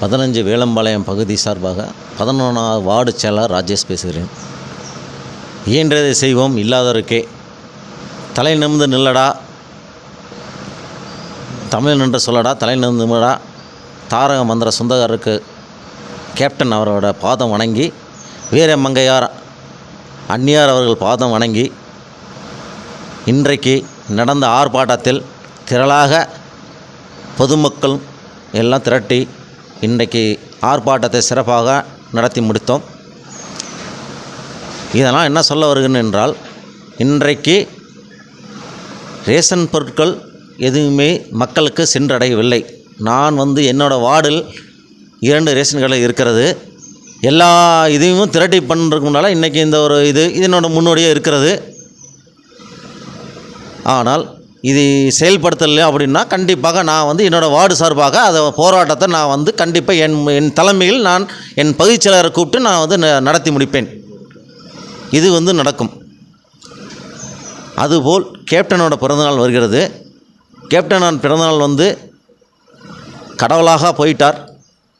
பதினஞ்சு வேலம்பாளையம் பகுதி சார்பாக பதினொன்றாவது வார்டு செயலர் ராஜேஷ் பேசுகிறேன். இயன்றதை செய்வோம் இல்லாதவருக்கே. தலை நிமிர்ந்து நில்லடா. தமிழ் நின்று சொல்லடா தலை நிமிர்ந்து நில்லடா. தாரக மந்திர சொந்தக்காரருக்கு கேப்டன் அவரோட பாதம் வணங்கி வீர மங்கையார் அந்நியார் அவர்கள் பாதம் வணங்கி இன்றைக்கு நடந்த ஆர்ப்பாட்டத்தில் திரளாக பொதுமக்கள் எல்லாம் திரட்டி இன்றைக்கு ஆர்ப்பாட்டத்தை சிறப்பாக நடத்தி முடித்தோம். இதெல்லாம் என்ன சொல்ல வருகிறேன் என்றால் இன்றைக்கு ரேஷன் பொருட்கள் எதுவுமே மக்களுக்கு சென்றடையவில்லை. நான் வந்து என்னோடய வார்டில் இரண்டு ரேஷன் கடை இருக்கிறது. எல்லா இதையும் திரட்டி பண்ணுறதுக்கு முன்னால் இன்றைக்கி இந்த ஒரு இது இதனோட முன்னோடியே இருக்கிறது. ஆனால் இது செயல்படுத்தலை அப்படின்னா கண்டிப்பாக நான் வந்து என்னோடய வார்டு சார்பாக அதை போராட்டத்தை நான் வந்து கண்டிப்பாக என் என் தலைமையில் நான் என் பகுதிச் செயலரை கூப்பிட்டு நான் வந்து ந- நடத்தி முடிப்பேன். இது வந்து நடக்கும். அதுபோல் கேப்டனோட பிறந்தநாள் வருகிறது. கேப்டனான் பிறந்தநாள் வந்து கடவுளாக போயிட்டார்.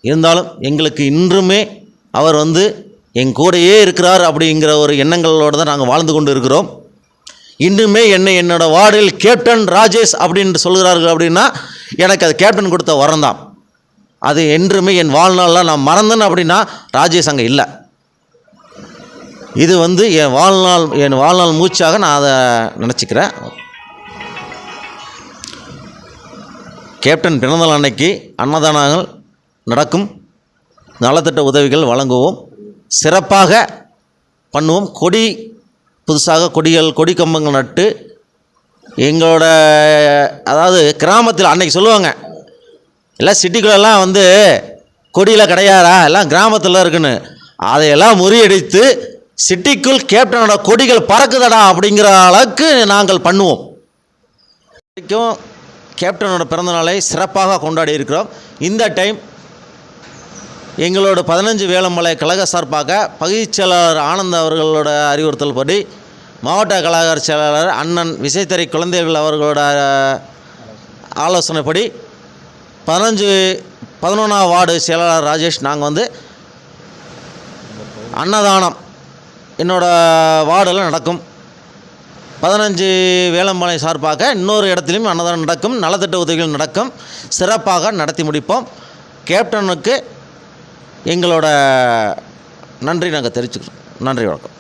இருந்தாலும் எங்களுக்கு இன்றுமே அவர் வந்து என் கூடையே இருக்கிறார் அப்படிங்கிற ஒரு எண்ணங்களோடு தான் நாங்கள் வாழ்ந்து கொண்டு இருக்கிறோம். இன்னுமே என்னை என்னோடய வார்டில் கேப்டன் ராஜேஷ் அப்படின்னு சொல்கிறார்கள் அப்படின்னா எனக்கு அது கேப்டன் கொடுத்த வரம் தான். அது என்றுமே என் வாழ்நாளில் நான் மறந்தேன் அப்படின்னா ராஜேஷ் அங்கே இல்லை. இது வந்து என் வாழ்நாள் என் வாழ்நாள் மூச்சாக நான் அதை நினச்சிக்கிறேன். கேப்டன் பிறந்தநாள் அன்னைக்கு அன்னதானங்கள் நடக்கும். நலத்திட்ட உதவிகள் வழங்குவோம். சிறப்பாக பண்ணுவோம். கொடி புதுசாக கொடிகள் கொடி கம்பங்கள் நட்டு எங்களோட அதாவது கிராமத்தில் அன்னைக்கு சொல்லுவாங்க எல்லாம் சிட்டிக்குள்ளெல்லாம் வந்து கொடியில் கிடையாதா? எல்லாம் கிராமத்தில் இருக்குன்னு. அதையெல்லாம் முறியடித்து சிட்டிக்குள் கேப்டனோட கொடிகள் பறக்குதடா? அப்படிங்கிற அளவுக்கு நாங்கள் பண்ணுவோம். வரைக்கும் கேப்டனோட பிறந்தநாளை சிறப்பாக கொண்டாடி இருக்கிறோம். இந்த டைம் எங்களோட பதினஞ்சு வேளமலை கழக சார்பாக பகுதிச் செயலாளர் ஆனந்த் அவர்களோட அறிவுறுத்தல் படி மாவட்ட கழக செயலாளர் அண்ணன் விசைத்தறி குழந்தைகள் அவர்களோட ஆலோசனைப்படி பதினஞ்சு பதினொன்றாம் வார்டு செயலாளர் ராஜேஷ் நாங்கள் வந்து அன்னதானம் என்னோடய வார்டில் நடக்கும். பதினஞ்சு வேலம்பாளையம் சார்பாக இன்னொரு இடத்துலையும் அன்னதானம் நடக்கும் நலத்திட்ட உதவிகள் நடக்கும் சிறப்பாக நடத்தி முடிப்போம். கேப்டனுக்கு எங்களோட நன்றி நாங்கள் தெரிவிச்சுக்கிறோம். நன்றி வணக்கம்.